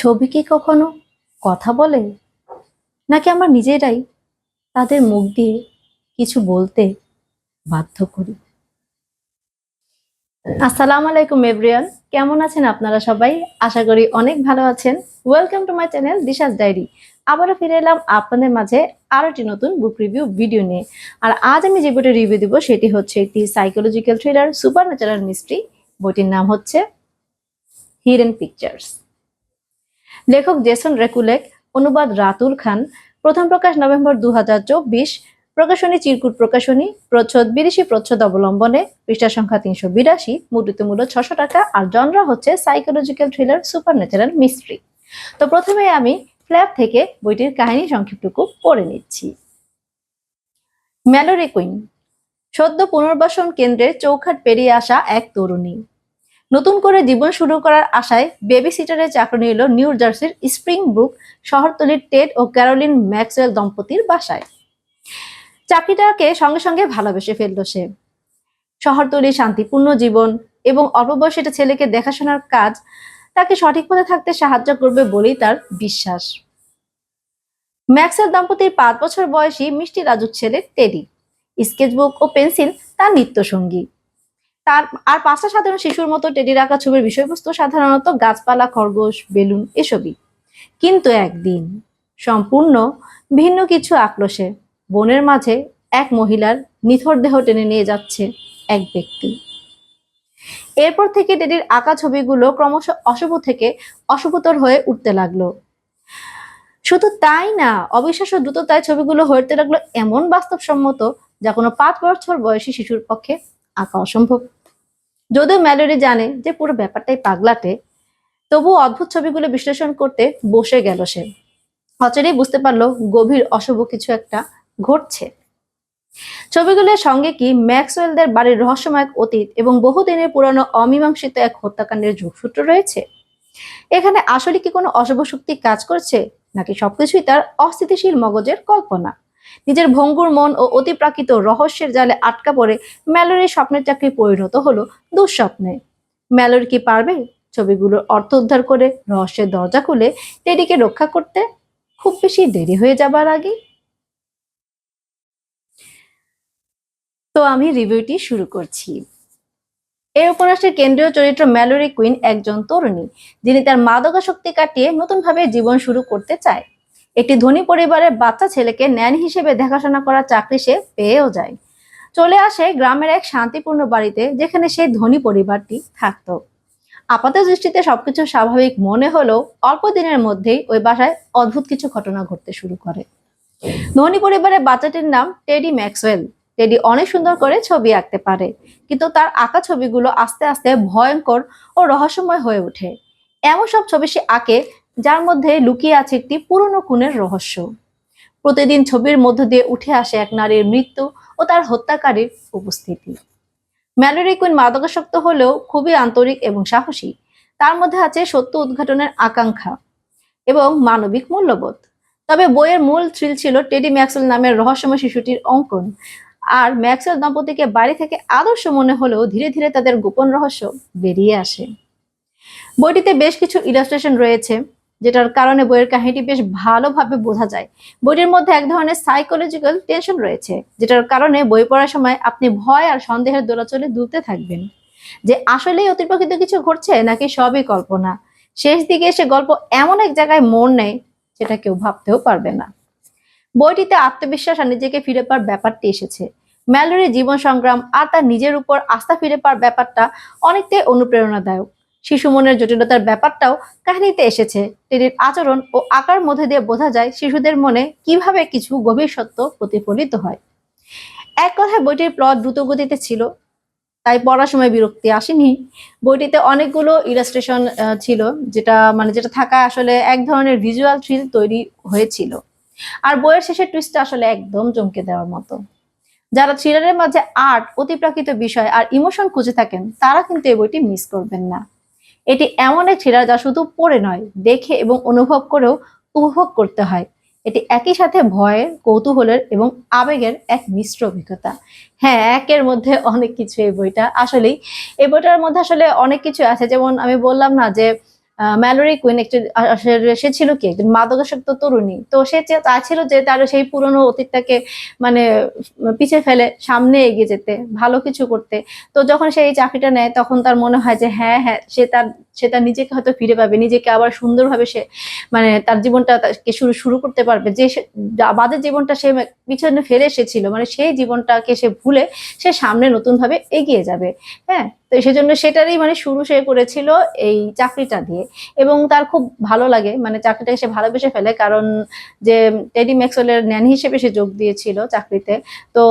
ছবি কি কখনো? কথা বলে? নাকি আমরা নিজেরাই তাদের মুখ দিয়ে কিছু বলতে বাধ্য করি? আসসালামু আলাইকুম এভরিয়ান কেমন আছেন আপনারা সবাই? আশা করি অনেক ভালো আছেন। Welcome to my channel Disha's diary আবারও ফিরে এলাম আপনাদের মাঝে আরও একটি নতুন বুক রিভিউ ভিডিও নিয়ে। আর আজ আমি যে বইটি রিভিউ দিব, সেটি হচ্ছে একটি psychological thriller super natural mystery বইটির নাম হচ্ছে হিরেন পিকচার্স লেখক জেসন রেকুলেক, অনুবাদ রাতুল খান, প্রথম প্রকাশ নভেম্বর দুহাজার চব্বিশ, প্রকাশনী চিরকুট প্রকাশনী, প্রচ্ছদ বিদেশি প্রচ্ছদ অবলম্বনে পৃষ্ঠা সংখ্যা তিনশো বিরাশি, মুদ্রিত মূল্য ছশো টাকা, আর জনরা হচ্ছে psychological thriller super natural mystery তো প্রথমে আমি ফ্ল্যাপ থেকে বইটির কাহিনী সংক্ষিপ্তটুকু পড়ে নিচ্ছি। ম্যালোরি কুইন, সদ্য পুনর্বাসন কেন্দ্রে চৌখাট পেরিয়ে আসা এক তরুণী। নতুন করে জীবন শুরু করার আশায় বেবি সিটারের চাকরি নিল নিউ জার্সির স্প্রিং ব্রুক শহরতলির টেড ও ক্যারোলিন ম্যাক্সওয়েল দম্পতির বাসায়। চাকরিটাকে সঙ্গে সঙ্গে ভালোবেসে ফেলল সে। শহরতলির শান্তিপূর্ণ জীবন এবং অল্প বয়সী ছেলেকে দেখাশোনার কাজ তাকে সঠিক পথে থাকতে সাহায্য করবে বলেই তার বিশ্বাস। ম্যাক্সেল দম্পতির পাঁচ বছর বয়সী মিষ্টি রাজুক ছেলে টেডি। স্কেচবুক ও পেন্সিল তার নিত্যসঙ্গী। তার আর পাঁচটা সাধারণ শিশুর মতো টেডির আঁকা ছবির বিষয়বস্তু সাধারণত গাছপালা, খরগোশ, বেলুন এসবই। কিন্তু একদিন সম্পূর্ণ ভিন্ন কিছু আক্রোশে বনের মাঝে এক মহিলার নিথর দেহ টেনে নিয়ে যাচ্ছে এক ব্যক্তি। এরপর থেকে টেডির আঁকা ছবিগুলো ক্রমশ অশুভ থেকে অশুভতর হয়ে উঠতে লাগল। শুধু তাই না, অবিশ্বাস্য দ্রুততায় ছবিগুলো হতে লাগল এমন বাস্তবসম্মত যা কোনো পাঁচ বছর বয়সী শিশুর পক্ষে আঁকা অসম্ভব। যদিও ম্যালোরি জানে যে পুরো ব্যাপারটাই পাগলাটে তবু অদ্ভুত ছবিগুলো বিশ্লেষণ করতে বসে গেল সে। অচেরেই বুঝতে পারল গভীর অশুভ কিছু একটা ঘটছে। ছবিগুলোর সঙ্গে কি ম্যাক্সওয়েলদের বাড়ির রহস্যময় অতীত এবং বহুদিনের পুরানো অমীমাংসিত এক হত্যাকাণ্ডের যোগসূত্র রয়েছে? এখানে আসলে কি কোনো অশুভ শক্তি কাজ করছে, নাকি সবকিছুই তার অস্থিতিশীল মগজের কল্পনা? নিজের ভঙ্গুর মন ও অতিপ্রাকৃত রহস্যের জালে আটকা পড়ে ম্যালোরির স্বপ্নের চাকরি পরিণত হলো দুঃস্বপ্নে। ম্যালোরি কি পারবে? ছবিগুলোর অর্থ উদ্ধার করে রহস্যের দরজা খুলে টেডিকে রক্ষা করতে খুব বেশি দেরি হয়ে যাবার আগে। তো আমি রিভিউটি শুরু করছি। এই উপন্যাসের কেন্দ্রীয় চরিত্র ম্যালোরি কুইন একজন তরুণী, যিনি তার মাদকাসক্তি কাটিয়ে নতুনভাবে জীবন শুরু করতে চায়। একটি ধনী পরিবারের বাচ্চা ছেলেকে ন্যান হিসেবে দেখাশোনা করার চাকরি সে পেয়েও যায়। চলে আসে গ্রামের এক শান্তিপূর্ণ বাড়িতে, যেখানে সেই ধনী পরিবারটি থাকতো। আপাত দৃষ্টিতে সবকিছু স্বাভাবিক মনে হলেও অল্প দিনের মধ্যেই ওই বাসায় অদ্ভুত কিছু ঘটনা ঘটতে শুরু করে। ধনী পরিবারের বাচ্চাটির নাম টেডি ম্যাক্সওয়েল। টেডি অনেক সুন্দর করে ছবি আঁকতে পারে, কিন্তু তার আঁকা ছবিগুলো আস্তে আস্তে ভয়ঙ্কর ও রহস্যময় হয়ে ওঠে। এমন সব ছবি সে আঁকে যার মধ্যে লুকিয়ে আছে একটি পুরনো খুনের রহস্য। প্রতিদিন ছবির মধ্য দিয়ে উঠে আসে এক নারীর মৃত্যু ও তার হত্যাকারীর উপস্থিতি। ম্যালোরি কুইন মাদকাসক্ত হলেও খুবই আন্তরিক এবং সাহসী। তার মধ্যে আছে সত্য উদ্ঘাটনের আকাঙ্ক্ষা এবং মানবিক মূল্যবোধ। তবে বইয়ের মূল থ্রিল ছিল টেডি ম্যাক্সেল নামের রহস্যময় শিশুটির অঙ্কন। আর ম্যাক্সওয়েল দম্পতিকে বাড়ি থেকে আদর্শ মনে হলেও ধীরে ধীরে তাদের গোপন রহস্য বেরিয়ে আসে। বইটিতে বেশ কিছু ইলাস্ট্রেশন রয়েছে। যেটার কারণে বইয়ের কাহিনীটি বেশ ভালোভাবে বোঝা যায়। বইটির মধ্যে এক ধরনের সাইকোলজিক্যাল টেনশন রয়েছে, যেটার কারণে বই পড়ার সময় আপনি ভয় আর সন্দেহের দোলাচলে দুলতে থাকবেন। যে আসলেই অতিপ্রকৃত কিছু ঘটছে নাকি সবই কল্পনা? শেষ দিকে এসে গল্প এমন এক জায়গায় মন নেয় যেটা কেউ ভাবতেও পারবে না। বইটিতে আত্মবিশ্বাস আর নিজেকে ফিরে পাওয়ার ব্যাপারটি এসেছে। ম্যালোরির জীবন সংগ্রাম আর তার নিজের উপর আস্থা ফিরে পাওয়ার ব্যাপারটা অনেকটাই অনুপ্রেরণাদায়ক। শিশু মনের জটিলতার ব্যাপারটাও কাহিনীতে এসেছে। টেডির আচরণ ও আকার মধ্যে দিয়ে বোঝা যায় শিশুদের মনে কীভাবে কিছু গভীর সত্য প্রতিফলিত হয়। এক কথায় বইটির প্লট দ্রুত গতিতে ছিল, তাই পড়ার সময় বিরক্তি আসেনি। বইটিতে অনেকগুলো ইলাস্ট্রেশন ছিল, যেটা মানে যেটা থাকা আসলে এক ধরনের ভিজুয়াল থ্রিল তৈরি হয়েছিল। আর বইয়ের শেষের টুইস্টটা আসলে একদম চমকে দেওয়ার মতো। যারা থ্রিলারের মাঝে আর্ট অতিপ্রাকৃত বিষয় আর ইমোশন খুঁজে থাকেন, তারা কিন্তু এই বইটি মিস করবেন না। এটি এমন এক থ্রিলার যা শুধু পড়ে নয়, দেখে এবং অনুভব করেও উপভোগ করতে হয়। এটি একই সাথে ভয়ের, কৌতূহলের এবং আবেগের এক মিশ্র অভিজ্ঞতা। হ্যাঁ একের মধ্যে অনেক কিছু এই বইটা। আসলেই, এই বইটার মধ্যে আসলে অনেক কিছু আছে। যেমন আমি বললাম না যে ম্যালোরি কুইন একটি সে ছিল কি? একজন মাদকাসক্ত তরুণী। তো সে চাচ্ছিল যে তার সেই পুরনো অতীতটাকে মানে পিছে ফেলে, সামনে এগিয়ে যেতে, ভালো কিছু করতে। তো যখন সে এই চাকরিটা নেয়, তখন তার মনে হয় যে হ্যাঁ হ্যাঁ সে তার সে তার নিজেকে হয়তো ফিরে পাবে, নিজেকে আবার সুন্দরভাবে সে মানে তার জীবনটা তাকে শুরু শুরু করতে পারবে। যে বাজে জীবনটা সে পিছনে ফেলে এসেছিল মানে সেই জীবনটাকে সে ভুলে সে সামনে নতুন ভাবে এগিয়ে যাবে। হ্যাঁ? তো সেজন্য সেটারই মানে শুরু সে করেছিল এই চাকরিটা দিয়ে। এবং তার খুব ভালো লাগে মানে চাকরিটাকে সে ভালোবেসে ফেলে, কারণ যে টেডি ম্যাক্সওয়েলের ন্যান হিসেবে সে যোগ দিয়েছিল চাকরিতে, তো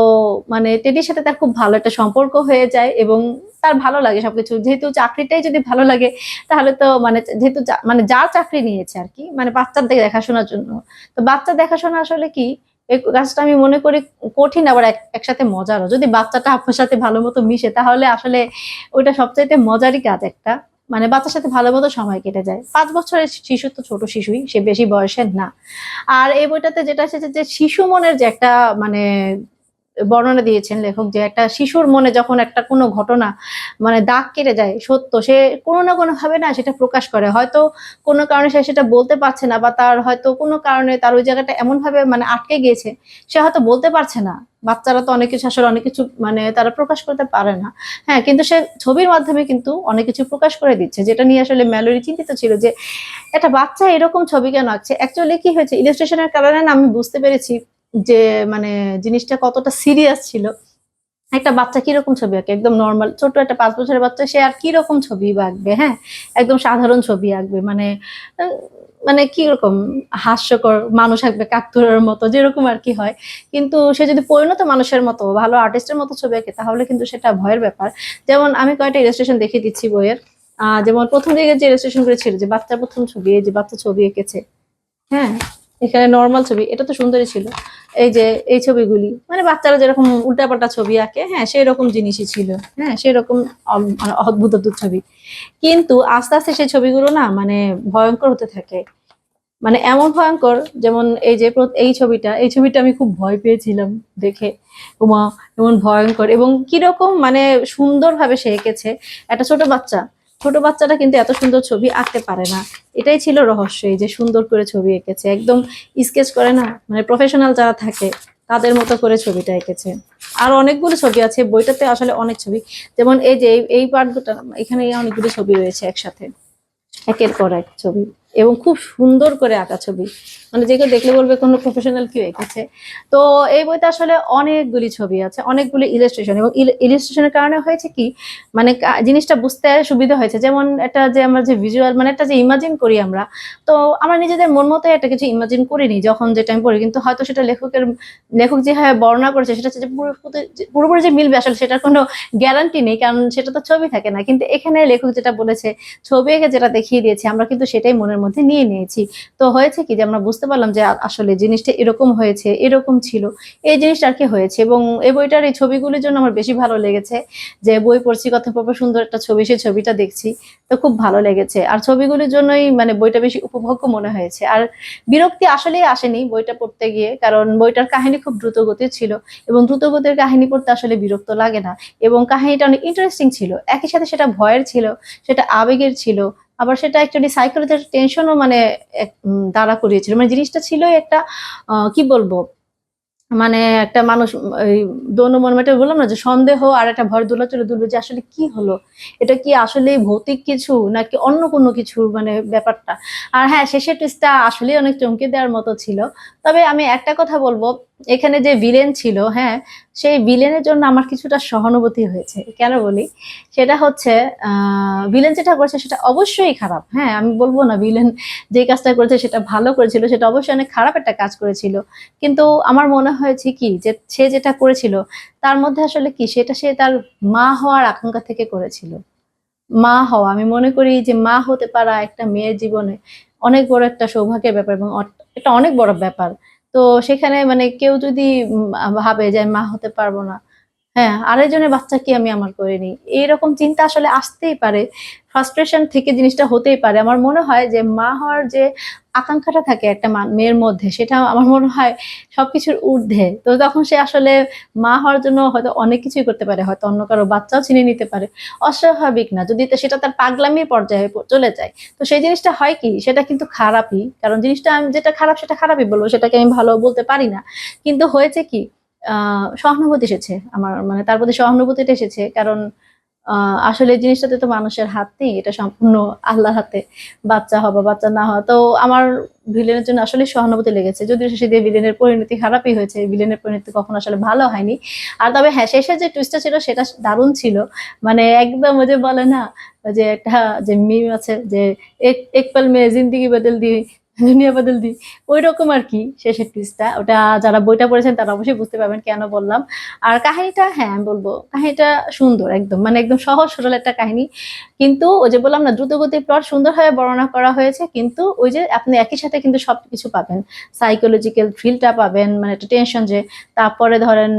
মানে টেডির সাথে তার খুব ভালো একটা সম্পর্ক হয়ে যায় এবং তার ভালো লাগে সবকিছু। যেহেতু চাকরিটাই যদি ভালো লাগে, তাহলে তো মানে যেহেতু মানে যার চাকরি নিয়েছে আর কি মানে বাচ্চাদের দেখাশোনার জন্য। তো বাচ্চা দেখাশোনা আসলে কি এই কাজটা আমি মনে করি কঠিন, আবার এক- একসাথে মজারও। যদি বাচ্চাটা আপনার সাথে ভালো মতো মিশে, তাহলে আসলে ওইটা সবচাইতে মজারই কাজ একটা। মানে বাচ্চার সাথে ভালো মতো সময় কেটে যায়। পাঁচ বছরের শিশু তো ছোট শিশুই, সে বেশি বয়সের না। আর এই বইটাতে যেটা এসেছে যে শিশু মনের যে একটা মানে বর্ণনা দিয়েছেন লেখক, যে একটা শিশুর মনে যখন একটা কোনো ঘটনা মানে দাগ কেটে যায়, সত্য, সে কোনো না কোনো ভাবে না সেটা প্রকাশ করে। হয়তো কোনো কারণে সে সেটা বলতে পারছে না বা তার হয়তো কোনো কারণে তার ওই জায়গাটা এমন ভাবে মানে আটকে গিয়েছে, সে হয়তো বলতে পারছে না। বাচ্চারা তো অনেক কিছু আসলে অনেক কিছু মানে তারা প্রকাশ করতে পারে না। হ্যাঁ কিন্তু সে ছবির মাধ্যমে কিন্তু অনেক কিছু প্রকাশ করে দিচ্ছে, যেটা নিয়ে আসলে ম্যালোরি চিন্তিত ছিল যে একটা বাচ্চা এরকম ছবি কেন আঁকছে? অ্যাকচুয়ালি কি হয়েছে? ইলাস্ট্রেশনের কারণে না আমি বুঝতে পেরেছি যে মানে জিনিসটা কতটা সিরিয়াস ছিল। একটা বাচ্চা কীরকম ছবি আঁকে? একদম নর্মাল ছোট একটা পাঁচ বছরের বাচ্চা, সে আর কীরকম ছবি আঁকবে? হ্যাঁ একদম সাধারণ ছবি আঁকবে। মানে আহ, কি রকম হাস্যকর মানুষ আঁকবে কাকতুরের মতো যেরকম আর কি হয়। কিন্তু সে যদি পরিণত মানুষের মতো ভালো আর্টিস্টের মতো ছবি আঁকে তাহলে কিন্তু সেটা ভয়ের ব্যাপার। যেমন আমি কয়েকটা ইলাস্ট্রেশন দেখিয়ে দিচ্ছি বইয়ের। আহ, যেমন প্রথম দিকে যে ইলাস্ট্রেশন করেছিল ছিল যে বাচ্চার প্রথম ছবি যে বাচ্চা ছবি এঁকেছে হ্যাঁ? এখানে নর্মাল ছবি, এটা তো সুন্দরই ছিল। এই যে, এই ছবিগুলি মানে বাচ্চারা যেরকম উল্টাপাল্টা ছবি আঁকে হ্যাঁ সেই রকম জিনিসই ছিল। হ্যাঁ সেরকম অম- মানে অদ্ভুত অদ্ভুত ছবি। কিন্তু আস্তে আস্তে সেই ছবিগুলো না মানে ভয়ঙ্কর হতে থাকে। মানে এমন ভয়ঙ্কর, যেমন এই যে এই ছবিটা এই ছবিটা আমি খুব ভয় পেয়েছিলাম দেখে। উমা, এমন ভয়ঙ্কর এবং কীরকম মানে সুন্দরভাবে সে এঁকেছে। একটা ছোট বাচ্চা ছোট বাচ্চাটা কিন্তু এত সুন্দর ছবি আঁকতে পারে না। এটাই ছিল রহস্য যে সুন্দর করে ছবি এঁকেছে। একদম স্কেচ করে না মানে প্রফেশনাল যারা থাকে, তাদের মতো করে ছবিটা এঁকেছে। আর অনেকগুলো ছবি আছে, বইটাতে আসলে অনেক ছবি। যেমন এই যে এই- এই পার্ট দুটা এখানে অনেকগুলো ছবি রয়েছে একসাথে। একের পর এক ছবি। এবং খুব সুন্দর করে আঁকা ছবি। মানে যেগুলো দেখলে বলবে কোনো প্রফেশনাল কেউ এঁকেছে। তো এই বইতে আসলে অনেকগুলি ছবি আছে, অনেকগুলি ইলাস্ট্রেশন এবং ইলাস্ট্রেশনের কারণে হয়েছে কি মানে জিনিসটা বুঝতে সুবিধা হয়েছে। যেমন একটা যে আমরা যে ভিজুয়াল মানে একটা যে ইমাজিন করি আমরা, তো আমরা নিজেদের মন মতো একটা কিছু ইমাজিন করিনি যখন যেটা আমি পড়ি। কিন্তু হয়তো সেটা লেখকের, লেখক যে যেভাবে বর্ণনা করেছে, সেটা হচ্ছে যে পুরোপুরি যে মিলবে আসলে সেটার কোনো গ্যারান্টি নেই, কারণ সেটা তো ছবি থাকে না। কিন্তু এখানে লেখক যেটা বলেছে, ছবি এঁকে যেটা দেখিয়ে দিয়েছে, আমরা কিন্তু সেটাই মনের মধ্যে নিয়ে নিয়েছি। তো হয়েছে কি যে আমরা বুঝতে পারলাম যে আসলে জিনিসটা এরকম হয়েছে, এরকম ছিল। এই জিনিসটা আর কি হয়েছে এবং এই বইটার এই ছবিগুলির জন্য আমার বেশি ভালো লেগেছে যে বই পড়ছি প্রবল সুন্দর একটা ছবি, সেই ছবিটা দেখছি তো খুব ভালো লেগেছে। আর ছবিগুলির জন্যই মানে বইটা বেশি উপভোগ্য মনে হয়েছে। আর বিরক্তি আসলেই আসেনি বইটা পড়তে গিয়ে, কারণ বইটার কাহিনী খুব দ্রুত গতির ছিল এবং দ্রুত গতির কাহিনী পড়তে আসলে বিরক্ত লাগে না এবং কাহিনীটা অনেক ইন্টারেস্টিং ছিল। একই সাথে সেটা ভয়ের ছিল, সেটা আবেগের ছিল আবার সেটা অ্যাকচুয়ালি সাইকোলজির টেনশনও মানে দাঁড়া করিয়েছিল। মানে জিনিসটা ছিল একটা কি বলব? মানে একটা মানুষ এই দৌন মনমেটে বললাম না যে সন্দেহ আর একটা ভয় দোলাচলে দুলবে যে আসলে কি হলো? এটা কি আসলে ভৌতিক কিছু নাকি অন্য কোনো কিছু মানে ব্যাপারটা? আর হ্যাঁ শেষের টেস্টটা আসলে অনেক চমকে দেওয়ার মতো ছিল। তবে আমি একটা কথা বলব এখানে যে ভিলেন ছিল হ্যাঁ সেই ভিলেনের জন্য আমার কিছুটা সহানুভূতি হয়েছে। কেন বলি? সেটা হচ্ছে ভিলেন যেটা করেছে সেটা অবশ্যই খারাপ। হ্যাঁ আমি বলব না ভিলেন যে কাজটা করেছে সেটা ভালো করেছিল, সেটা অবশ্যই অনেক খারাপ একটা কাজ করেছিল। কিন্তু আমার মনে হয়েছে কি যে সে যেটা করেছিল, তার মধ্যে আসলে কি? সেটা সে তার মা হওয়ার আকাঙ্ক্ষা থেকে করেছিল। মা হওয়া, আমি মনে করি যে মা হতে পারা একটা মেয়ের জীবনে অনেক বড় একটা সৌভাগ্যের ব্যাপার এবং এটা অনেক বড় ব্যাপার। তো সেখানে মানে কেউ যদি ভাবে যে মা হতে পারব না হ্যাঁ আরেকজনের বাচ্চাকে আমি আমার করে নিই? এইরকম চিন্তা আসলে আসতেই পারে। ফ্রাস্ট্রেশন থেকে জিনিসটা হতেই পারে। আমার মনে হয় যে মা হওয়ার যে আকাঙ্ক্ষাটা থাকে একটা মেয়ের মধ্যে, সেটা আমার মনে হয় সবকিছুর ঊর্ধ্বে। তো তখন সে আসলে মা হওয়ার জন্য হয়তো অনেক কিছুই করতে পারে। হয়তো অন্য কারও বাচ্চাও চিনে নিতে পারে। অস্বাভাবিক না। যদি সেটা তার পাগলামির পর্যায়ে চলে যায়। তো সেই জিনিসটা হয় কি? সেটা কিন্তু খারাপই। কারণ জিনিসটা আমি যেটা খারাপ, সেটা খারাপই বলব। সেটাকে আমি ভালো বলতে পারি না। কিন্তু হয়েছে কি? সহানুভূতি এসেছে আমার মানে তার প্রতি সহানুভূতিটা এসেছে। কারণ আসলে জিনিসটাতে তো মানুষের হাত নেই, এটা সম্পূর্ণ আল্লাহর হাতে। বাচ্চা হওয়া, বাচ্চা না হওয়া। তো আমার ভিলেনের জন্য আসলে সহানুভূতি লেগেছে। যদিও শেষে দিয়ে ভিলেনের পরিণতি খারাপই হয়েছে ভিলেনের পরিণতি কখনো আসলে ভালো হয়নি। আর তবে হ্যাঁ শেষে যে টুইস্টটা ছিল, সেটা দারুণ ছিল। মানে একদম ওই যে বলে না যে একটা, যে মিম আছে, যে এক এক পল মে জিন্দিগি বদল দি দুনিয়া বদল দি ওই রকম আর কি শেষের টুইস্টটা ওটা যারা বইটা পড়েছেন তারা অবশ্যই বুঝতে পারবেন কেন বললাম। আর কাহিনীটা হ্যাঁ আমি বলব। কাহিনীটা সুন্দর একদম। মানে একদম সহজ, সরল একটা কাহিনী। কিন্তু ওই যে বললাম না, দ্রুতগতির প্লট সুন্দরভাবে বর্ণনা করা হয়েছে। কিন্তু ওই যে আপনি একই সাথে কিন্তু সব কিছু পাবেন সাইকোলজিক্যাল থ্রিলটা পাবেন। মানে একটা টেনশন যে, তারপরে ধরেন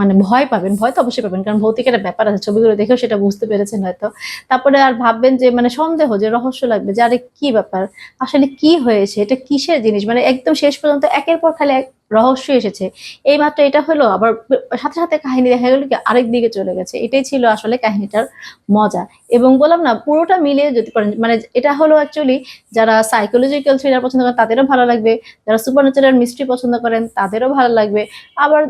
মানে ভয় পাবেন, ভয় তো অবশ্যই পাবেন, কারণ ভৌতিক একটা ব্যাপার আছে, ছবিগুলো দেখেও সেটা বুঝতে পেরেছেন হয়তো। তারপরে আর ভাববেন যে মানে সন্দেহ, যে রহস্য লাগবে, যে আরে কি ব্যাপার, আসলে কি হয়েছে, এটা কিসের জিনিস? মানে একদম শেষ পর্যন্ত একের পর খালি রহস্য এসেছে। এই মাত্র এটা হলো, আবার সাথে সাথে কাহিনী দেখা গেল কি, আরেক দিকে চলে গেছে। এটাই ছিল আসলে কাহিনীটার মজা। এবং বললাম না, পুরোটা মিলে যদি করেন মানে এটা হলো অ্যাকচুয়ালি যারা সাইকোলজিক্যাল থ্রিলার পছন্দ করেন, তাদেরও ভালো লাগবে। যারা সুপার ন্যাচারাল মিস্ট্রি পছন্দ করেন, তাদেরও ভালো লাগবে। আবার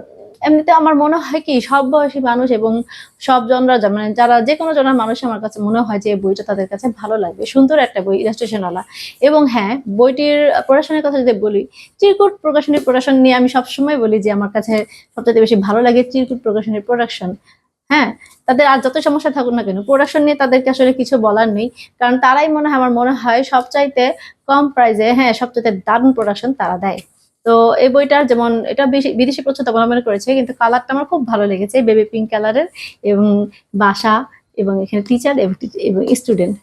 এমনিতে আমার মনে হয় কি, সব বয়সী মানুষ এবং সব জনরা মানে যারা যে কোনো জনের মানুষ আমার কাছে মনে হয় যে বইটা তাদের কাছে ভালো লাগবে, সুন্দর একটা বই ইলাস্ট্রেশনওয়ালা এবং হ্যাঁ বইটির প্রকাশনের কথা যদি বলি, চিরকুট প্রকাশনীর প্রকাশন নিয়ে আমি সবসময় বলি যে আমার কাছে সবচেয়ে বেশি ভালো লাগে চিরকুট প্রকাশনীর প্রোডাকশন হ্যাঁ তাদের আর যত সমস্যা থাকুক না কেন প্রোডাকশন নিয়ে তাদেরকে আসলে কিছু বলার নেই, কারণ তারাই মনে হয়, আমার মনে হয় সবচাইতে কম প্রাইসে হ্যাঁ সবচাইতে দারুণ প্রোডাকশন তারা দেয়। তো এই বইটার যেমন, এটা বিদেশি প্রচ্ছদ অবলম্বন করেছে, কিন্তু কালারটা আমার খুব ভালো লেগেছে বেবি পিঙ্ক কালারের এবং বাসা এবং এখানে টিচার এবং স্টুডেন্ট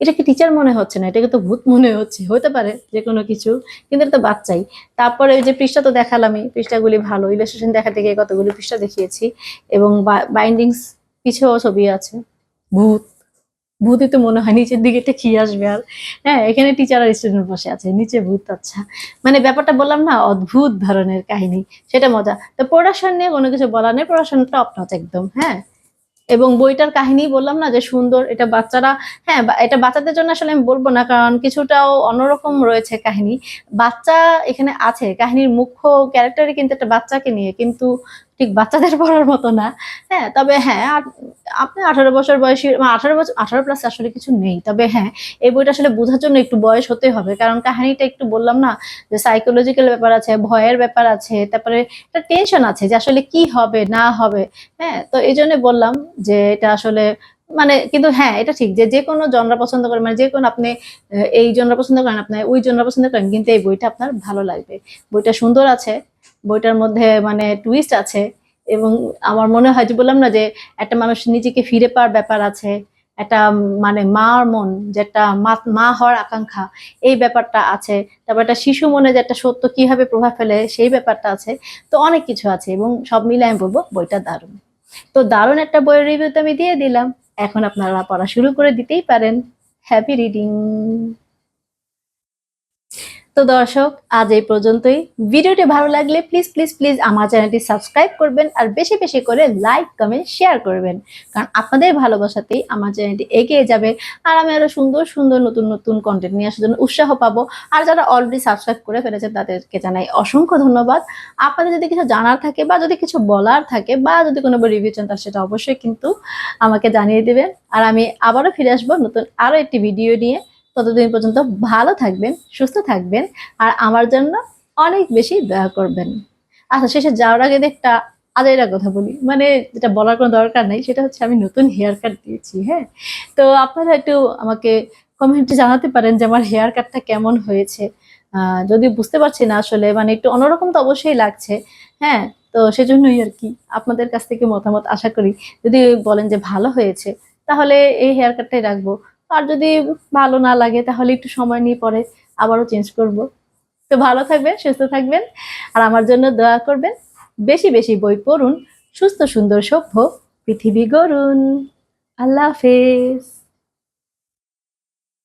এটা কি টিচার মনে হচ্ছে না? এটাকে তো ভূত মনে হচ্ছে, হতে পারে যে কোনো কিছু, কিন্তু এটা তো বাচ্চাই। তারপরে ওই যে পৃষ্ঠা তো দেখালামই, পৃষ্ঠাগুলি ভালো ইলাস্ট্রেশন দেখাতে গিয়ে কতগুলি পৃষ্ঠা দেখিয়েছি এবং বাইন্ডিংস পিছেও ছবি আছে। ভূত ভূতই তো মনে হয় নিচের দিকে একটা কি আসবে আর। হ্যাঁ এখানে টিচার আর স্টুডেন্ট বসে আছে, নিচে ভূত আচ্ছা। মানে ব্যাপারটা বললাম না, অদ্ভুত ধরনের কাহিনী, সেটা মজা। তো প্রোডাকশন নিয়ে কোনো কিছু বলার নেই প্রোডাকশন টপ নচ একদম হ্যাঁ। এবং বইটার কাহিনী বললাম না যে সুন্দর, এটা বাচ্চারা হ্যাঁ এটা বাচ্চাদের জন্য আসলে আমি বলব না, কারণ কিছুটাও অন্যরকম রয়েছে কাহিনী। বাচ্চা এখানে আছে, কাহিনীর মুখ্য ক্যারেক্টারই কিন্তু একটা বাচ্চাকে নিয়ে, কিন্তু ঠিক বাচ্চাদের পড়ার মতো না। হ্যাঁ তবে হ্যাঁ আপনি আঠারো বছর বয়সী আঠারো বছর, আঠারো প্লাস আসলে কিছু নেই। তবে হ্যাঁ এই বইটা আসলে বোঝার জন্য একটু বয়স হতে হবে। কারণ কাহিনীটা একটু বললাম না, যে সাইকোলজিক্যাল ব্যাপার আছে, ভয়ের ব্যাপার আছে, তারপরে একটা টেনশন আছে যে আসলে কি হবে, না হবে। হ্যাঁ তো এই জন্য বললাম যে এটা আসলে মানে কিন্তু হ্যাঁ এটা ঠিক যে যে কোনো জনরা পছন্দ করেন মানে যে কোনো আপনি এই জনরা পছন্দ করেন, আপনি ওই জনরা পছন্দ করেন, কিন্তু এই বইটা আপনার ভালো লাগবে। বইটা সুন্দর আছে বইটার মধ্যে মানে টুইস্ট আছে এবং আমার মনে হয় যে বললাম না যে একটা মানুষ নিজেকে ফিরে পাওয়ার ব্যাপার আছে, একটা মানে মার মন যেটা মা মা হওয়ার আকাঙ্ক্ষা, এই ব্যাপারটা আছে। তারপর একটা শিশু মনে যে একটা সত্য কীভাবে প্রভাব ফেলে সেই ব্যাপারটা আছে। তো অনেক কিছু আছে এবং সব মিলে আমি বলব বইটা দারুণ। তো দারুণ একটা বইয়ের রিভিউ তো আমি দিয়ে দিলাম। এখন আপনারা পড়া শুরু করে দিতেই পারেন। হ্যাপি রিডিং তো দর্শক, আজ এই পর্যন্তই। ভিডিওটি ভালো লাগলে প্লিজ প্লিজ প্লিজ আমার চ্যানেলটি সাবস্ক্রাইব করবেন আর বেশি বেশি করে লাইক কমেন্ট শেয়ার করবেন। কারণ আপনাদের ভালোবাসাতেই আমার চ্যানেলটি এগিয়ে যাবে আর আমি আরও সুন্দর সুন্দর নতুন নতুন কন্টেন্ট নিয়ে আসার জন্য উৎসাহ পাবো। আর যারা অলরেডি সাবস্ক্রাইব করে ফেলেছেন, তাদেরকে জানাই অসংখ্য ধন্যবাদ। আপনাদের যদি কিছু জানার থাকে বা যদি কিছু বলার থাকে বা যদি কোনো রিভিউ চান তাহলে সেটা অবশ্যই কিন্তু আমাকে জানিয়ে দেবেন। আর আমি আবারও ফিরে আসব নতুন আরও একটি ভিডিও নিয়ে। ততদিন পর্যন্ত ভালো থাকবেন, সুস্থ থাকবেন, আর আমার জন্য অনেক বেশি দয়া করবেন। আচ্ছা শেষে যাওয়ার আগে একটা আদাইরা কথা বলি মানে যেটা বলার কোনো দরকার নেই, সেটা হচ্ছে আমি নতুন হেয়ার কাট দিয়েছি হ্যাঁ? তো আপনারা একটু আমাকে কমেন্টে জানাতে পারেন যে আমার হেয়ার কাটটা কেমন হয়েছে। যদি বুঝতে পারছি না আসলে মানে একটু অন্যরকম তো অবশ্যই লাগছে হ্যাঁ? তো সেজন্যই আর কি আপনাদের কাছ থেকে মতামত আশা করি। যদি বলেন যে ভালো হয়েছে, তাহলে এই হেয়ার কাটটাই রাখব। আর যদি ভালো না লাগে, তাহলে একটু সময় নিয়ে পরে আবারও চেঞ্জ করব। তো ভালো থাকবেন, সুস্থ থাকবেন, আর আমার জন্য দয়া করবেন, বেশি বেশি বই পড়ুন, সুস্থ সুন্দর সভ্য পৃথিবী গড়ুন। আল্লাহ হাফেজ।